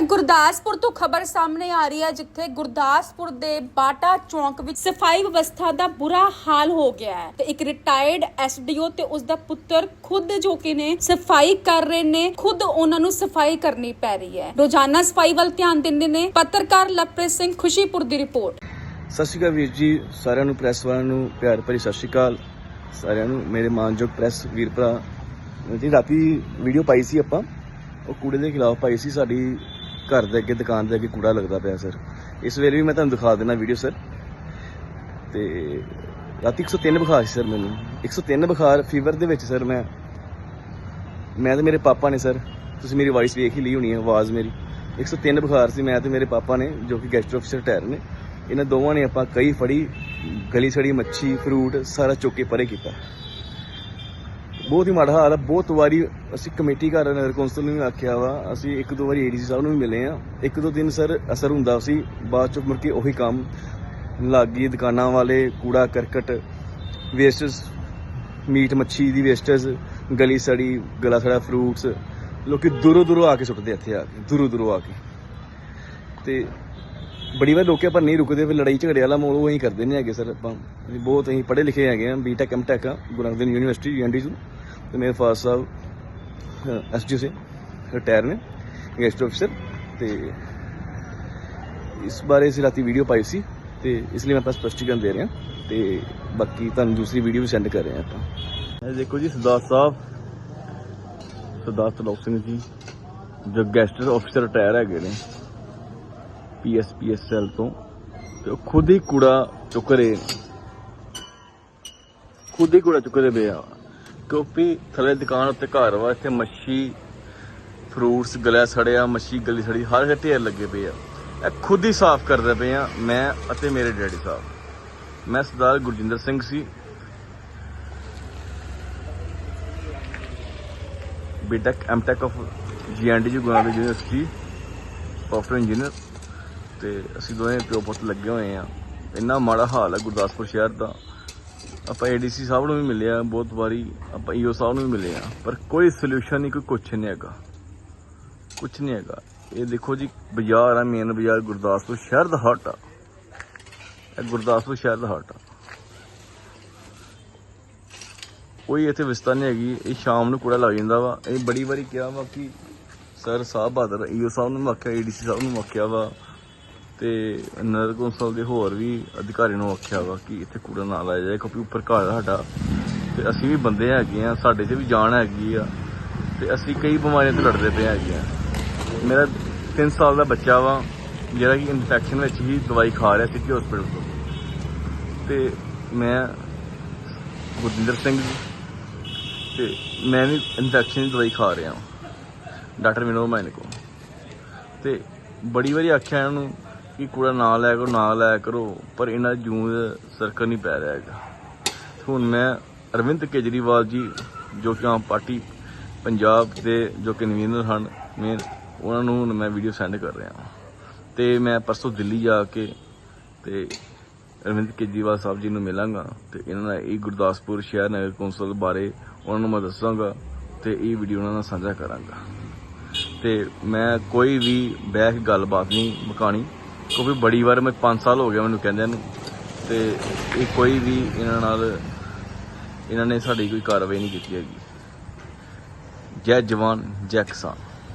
ਤਾਂ ਗੁਰਦਾਸਪੁਰ ਤੋਂ ਖਬਰ ਸਾਹਮਣੇ ਆ ਰਹੀ ਹੈ, ਜਿੱਥੇ ਗੁਰਦਾਸਪੁਰ ਦੇ ਬਾਟਾ ਚੌਂਕ ਵਿੱਚ ਸਫ਼ਾਈ ਵਿਵਸਥਾ ਦਾ ਬੁਰਾ ਹਾਲ ਹੋ ਗਿਆ ਹੈ ਤੇ ਇੱਕ ਰਿਟਾਇਰਡ ਐਸਡੀਓ ਤੇ ਉਸ ਦਾ ਪੁੱਤਰ ਖੁਦ ਜੋ ਕਿ ਨੇ ਸਫ਼ਾਈ ਕਰ ਰਹੇ ਨੇ, ਖੁਦ ਉਹਨਾਂ ਨੂੰ ਸਫ਼ਾਈ ਕਰਨੀ ਪੈ ਰਹੀ ਹੈ। ਰੋਜ਼ਾਨਾ ਸਫ਼ਾਈ ਵੱਲ ਧਿਆਨ ਦਿੰਦੇ ਨੇ ਪੱਤਰਕਾਰ ਲਵਪ੍ਰੀਤ ਸਿੰਘ ਖੁਸ਼ੀਪੁਰ ਦੀ ਰਿਪੋਰਟ। ਸਤਿ ਸ਼੍ਰੀ ਅਕਾਲ ਵੀਰ ਜੀ, ਸਾਰਿਆਂ ਨੂੰ, ਪ੍ਰੈਸ ਵਾਲਿਆਂ ਨੂੰ, ਪਿਆਰ ਭਰੀ ਸਤਿ ਸ਼੍ਰੀ ਅਕਾਲ। ਸਾਰਿਆਂ ਨੂੰ, ਮੇਰੇ ਮਾਨਯੋਗ ਪ੍ਰੈਸ ਵੀਰ ਭਰਾ, ਜੀ, ਰਾਤੀ ਵੀਡੀਓ ਪਾਈ ਸੀ ਆਪਾਂ, ਉਹ ਕੂੜੇ ਦੇ ਖਿਲਾਫ ਪਾਈ ਸੀ ਸਾਡੀ ਘਰ ਦੇ ਅੱਗੇ, ਦੁਕਾਨ ਦੇ ਅੱਗੇ ਕੂੜਾ ਲੱਗਦਾ ਪਿਆ ਸਰ ਇਸ ਵੇਲੇ ਵੀ ਮੈਂ ਤੁਹਾਨੂੰ ਦਿਖਾ ਦੇਣਾ ਵੀਡੀਓ ਸਰ ਤੇ ਰਾਤੀ 103 ਬੁਖਾਰ ਸੀ ਸਰ ਮੈਨੂੰ। 103 ਬੁਖਾਰ ਫੀਵਰ ਦੇ ਵਿੱਚ ਸਰ ਮੈਂ। ਮੈਂ ਤੇ ਮੇਰੇ ਪਾਪਾ ਨੇ ਸਰ ਤੁਸੀਂ ਮੇਰੀ ਵਾਇਸ ਵੇਖ ਹੀ ਲਈ ਹੋਣੀ ਹੈ, ਆਵਾਜ਼ ਮੇਰੀ। 103 ਬੁਖਾਰ ਸੀ, ਮੈਂ ਤੇ ਮੇਰੇ ਪਾਪਾ ਨੇ, ਜੋ ਕਿ ਗੈਸਟ ਅਫਸਰ ਰਿਟਾਇਰ ਨੇ। ਇਹਨਾਂ ਦੋਵਾਂ ਨੇ ਆਪਾਂ ਕਈ ਫੜੀ, ਗਲੀ ਸੜੀ ਮੱਛੀ ਫਰੂਟ ਸਾਰਾ ਚੁੱਕ ਕੇ ਪਰੇ ਕੀਤਾ। ਬਹੁਤ ਹੀ ਮਾੜਾ ਹਾਲ ਹੈ ਬਹੁਤ ਵਾਰੀ ਅਸੀਂ ਕਮੇਟੀ ਘਰ ਨਗਰ ਕੌਂਸਲ ਨੂੰ ਵੀ ਆਖਿਆ ਵਾ, ਅਸੀਂ ਇੱਕ ਦੋ ਵਾਰੀ ਏਡੀਸੀ ਸਾਹਿਬ ਨੂੰ ਵੀ ਮਿਲੇ ਆ। ਇੱਕ ਦੋ ਦਿਨ ਸਰ ਅਸਰ ਹੁੰਦਾ ਸੀ, ਬਾਅਦ ਚ ਮੁੜ ਕੇ ਉਹੀ ਕੰਮ ਲਾਗੀ ਦੁਕਾਨਾਂ ਵਾਲੇ, ਕੂੜਾ, ਕਰਕਟ ਵੇਸਟਸ ਮੀਟ, ਮੱਛੀ ਦੀ ਵੇਸਟਸ ਗਲੀ ਸੜੀ, ਗਲਾ ਸੜਾ ਫਰੂਟਸ ਲੋਕੀ ਦੂਰੋਂ ਦੂਰੋਂ ਆ ਕੇ ਸੁੱਟਦੇ ਇੱਥੇ ਆ ਕੇ, ਦੂਰੋਂ ਦੂਰੋਂ ਆ ਕੇ। ਤੇ ਬੜੀ ਵਾਰ ਲੋਕੇ ਪਰ ਨਹੀਂ ਰੁਕਦੇ, ਫਿਰ ਲੜਾਈ ਝਗੜੇ ਵਾਲਾ ਮੋਲ ਉਹ ਅਸੀਂ ਕਰਦੇ ਨੇ ਹੈਗੇ ਸਰ ਆਪਾਂ। ਬਹੁਤ ਅਸੀਂ ਪੜ੍ਹੇ ਲਿਖੇ ਹੈਗੇ ਆ ਬੀਟੈਕ ਐਮਟੈਕ ਆ ਗੁਰੂ ਨਾਨਕ ਦੇਵ ਯੂਨੀਵਰਸਿਟੀ ਯੂਐਨਡੀ ਤੋਂ ਤੇ ਮੇਰੇ ਫਾਦਰ ਸਾਹਿਬ ਐਸਜੀ ਸੇ, ਰਿਟਾਇਰ ਨੇ ਗੈਸਟ ਅਫਸਰ ਤੇ ਇਸ ਬਾਰੇ ਅਸੀਂ ਰਾਤੀ ਵੀਡੀਓ ਪਾਈ ਸੀ ਤੇ ਇਸ ਲਈ ਮੈਂ ਆਪਾਂ ਸਪਸ਼ਟੀਕਰਨ ਦੇ ਰਿਹਾ, ਤੇ ਬਾਕੀ ਤੁਹਾਨੂੰ ਦੂਸਰੀ ਵੀਡੀਓ ਵੀ ਸੈਂਡ ਕਰ ਰਹੇ ਹਾਂ ਆਪਾਂ। ਇਹ ਦੇਖੋ ਜੀ, ਸਰਦਾਰ ਸਾਹਿਬ, ਸਰਦਾਰ ਤਲੋਕ ਸਿੰਘ ਜੀ, ਜੋ ਗੈਸਟ ਅਫਸਰ ਰਿਟਾਇਰ ਹੈਗੇ ਨੇ ਪੀਐਸਪੀਐਸਐਲ ਤੋਂ, ਤੇ ਉਹ ਖੁਦ ਹੀ ਕੂੜਾ ਚੁੱਕ ਰਹੇ ਖੁਦ ਹੀ ਕੂੜਾ ਚੁੱਕ ਰਹੇ ਆ। ਕਿਉਂਕਿ ਥੱਲੇ ਦੁਕਾਨ ਉੱਤੇ ਘਰ ਵਾ, ਇੱਥੇ ਮੱਛੀ ਫਰੂਟਸ ਗਲਿਆ ਸੜਿਆ ਮੱਛੀ ਗਲੀ ਸੜੀ, ਹਰ ਜਗ੍ਹਾ ਢੇਰ ਲੱਗੇ ਪਏ ਆ। ਇਹ ਖੁਦ ਹੀ ਸਾਫ਼ ਕਰਦੇ ਪਏ ਆ, ਮੈਂ ਅਤੇ ਮੇਰੇ ਡੈਡੀ ਸਾਹਿਬ। ਮੈਂ ਸਰਦਾਰ ਗੁਰਜਿੰਦਰ ਸਿੰਘ ਸੀ। B Tech, M Tech of GND ਜੀ ਗੁਰਨਾਨਕ ਯੂਨੀਵਰਸਿਟੀ ਸੌਫਟਵੇਅਰ ਇੰਜੀਨੀਅਰ ਤੇ ਅਸੀਂ ਦੋਵੇਂ ਪਿਓ ਪੁੱਤ ਲੱਗੇ ਹੋਏ ਆ। ਇੰਨਾ ਮਾੜਾ ਹਾਲ ਹੈ ਗੁਰਦਾਸਪੁਰ ਸ਼ਹਿਰ ਦਾ। ਆਪਾਂ ਏਡੀਸੀ ਸਾਹਿਬ ਨੂੰ ਵੀ ਮਿਲੇ ਆ, ਬਹੁਤ ਵਾਰੀ ਆਪਾਂ ਈਓ ਸਾਹਿਬ ਨੂੰ ਵੀ ਮਿਲੇ ਆ, ਪਰ ਕੋਈ ਸੋਲੂਸ਼ਨ ਨਹੀਂ, ਕੋਈ ਕੁਛ ਨਹੀਂ ਹੈਗਾ। ਕੁਛ ਨਹੀਂ ਹੈਗਾ। ਇਹ ਦੇਖੋ ਜੀ, ਬਾਜ਼ਾਰ ਆ ਮੇਨ ਬਾਜ਼ਾਰ ਗੁਰਦਾਸਪੁਰ, ਸ਼ਹਿਰ ਦਾ ਹਟ ਆ। ਇਹ ਗੁਰਦਾਸਪੁਰ, ਸ਼ਹਿਰ ਦਾ ਹਟ ਆ। ਕੋਈ ਇੱਥੇ ਵਿਸਤਾ ਨਹੀਂ ਹੈਗੀ, ਇਹ ਸ਼ਾਮ ਨੂੰ ਕੂੜਾ ਲੱਗ ਜਾਂਦਾ ਵਾ। ਇਹ ਬੜੀ ਵਾਰੀ ਕਿਹਾ ਵਾ ਕਿ ਸਰ ਸਾਹਿਬ ਬਹਾਦਰ ਈਓ ਸਾਹਿਬ ਨੂੰ ਆਖਿਆ ਏਡੀਸੀ ਸਾਹਿਬ ਨੂੰ ਆਖਿਆ ਵਾ। ਤੇ ਨਗਰ ਕੌਂਸਲ ਦੇ ਹੋਰ ਵੀ ਅਧਿਕਾਰੀ ਨੂੰ ਆਖਿਆ ਵਾ ਕਿ ਇੱਥੇ ਕੂੜਾ ਨਾ ਲਾਇਆ ਜਾਏ, ਕਿਉਂਕਿ ਉੱਪਰ ਘਰ ਸਾਡਾ। ਤੇ ਅਸੀਂ ਵੀ ਬੰਦੇ ਹੈਗੇ ਆ, ਸਾਡੇ 'ਚ ਵੀ ਜਾਨ ਹੈਗੀ ਆ। ਤੇ ਅਸੀਂ ਕਈ ਬਿਮਾਰੀਆਂ ਤੋਂ ਲੜਦੇ ਪਏ ਹੈਗੇ ਆ। ਮੇਰਾ 3 ਸਾਲ ਦਾ ਬੱਚਾ ਵਾ, ਜਿਹੜਾ ਕਿ ਇਨਫੈਕਸ਼ਨ ਵਿੱਚ ਹੀ ਦਵਾਈ ਖਾ ਰਿਹਾ ਸਿੱਧੀ ਹਸਪੀਟਲ ਤੋਂ। ਤੇ ਮੈਂ ਗੁਰਜਿੰਦਰ ਸਿੰਘ ਜੀ, ਤੇ ਮੈਂ ਵੀ ਇਨਫੈਕਸ਼ਨ ਦੀ ਦਵਾਈ ਖਾ ਰਿਹਾ ਹਾਂ ਡਾਕਟਰ ਵਿਨੋਦ ਮਾਇਨ ਕੋ ਤੇ ਬੜੀ ਵਾਰੀ ਆਖਿਆ ਇਹਨਾਂ ਨੂੰ ਕਿ ਕੂੜਾ ਨਾ ਲੈ ਕਰੋ, ਨਾ ਲੈ ਕਰੋ, ਪਰ ਇਹਨਾਂ ਦੀ ਜੂਨ ਸਰਕਲ ਨਹੀਂ ਪੈ ਰਿਹਾ ਹੈਗਾ। ਹੁਣ ਮੈਂ ਅਰਵਿੰਦ ਕੇਜਰੀਵਾਲ ਜੀ, ਜੋ ਕਿ ਆਮ ਪਾਰਟੀ ਪੰਜਾਬ ਦੇ ਜੋ ਕਨਵੀਨਰ ਹਨ, ਮੈਂ ਉਹਨਾਂ ਨੂੰ ਹੁਣ ਮੈਂ ਵੀਡੀਓ ਸੈਂਡ ਕਰ ਰਿਹਾ ਹਾਂ। ਤੇ ਮੈਂ ਪਰਸੋਂ ਦਿੱਲੀ ਜਾ ਕੇ ਤੇ ਅਰਵਿੰਦ ਕੇਜਰੀਵਾਲ ਸਾਹਿਬ ਜੀ ਨੂੰ ਮਿਲਾਂਗਾ ਤੇ ਇਹਨਾਂ ਨਾਲ ਇਹ ਗੁਰਦਾਸਪੁਰ ਸ਼ਹਿਰ ਨਗਰ ਕੌਂਸਲ ਬਾਰੇ ਉਹਨਾਂ ਨੂੰ ਮੈਂ ਦੱਸਾਂਗਾ ਤੇ ਇਹ ਵੀਡੀਓ ਉਹਨਾਂ ਨਾਲ ਸਾਂਝਾ ਕਰਾਂਗਾ। ਤੇ ਮੈਂ ਕੋਈ ਵੀ ਬਹਿ ਗੱਲਬਾਤ ਨਹੀਂ ਮੁਕਾਣੀ। ਕਿਉਂਕਿ ਬੜੀ ਵਾਰ ਮੈਂ 5 ਸਾਲ ਹੋ ਗਿਆ ਮੈਨੂੰ ਕਹਿੰਦੇ ਨੂੰ। ਤੇ ਇਹ ਕੋਈ ਵੀ ਇਹਨਾਂ ਨਾਲ, ਇਹਨਾਂ ਨੇ ਸਾਡੀ ਕੋਈ ਕਾਰਵਾਈ ਨਹੀਂ ਕੀਤੀ ਹੈਗੀ। ਜੈ ਜਵਾਨ, ਜੈ ਕਿਸਾਨ।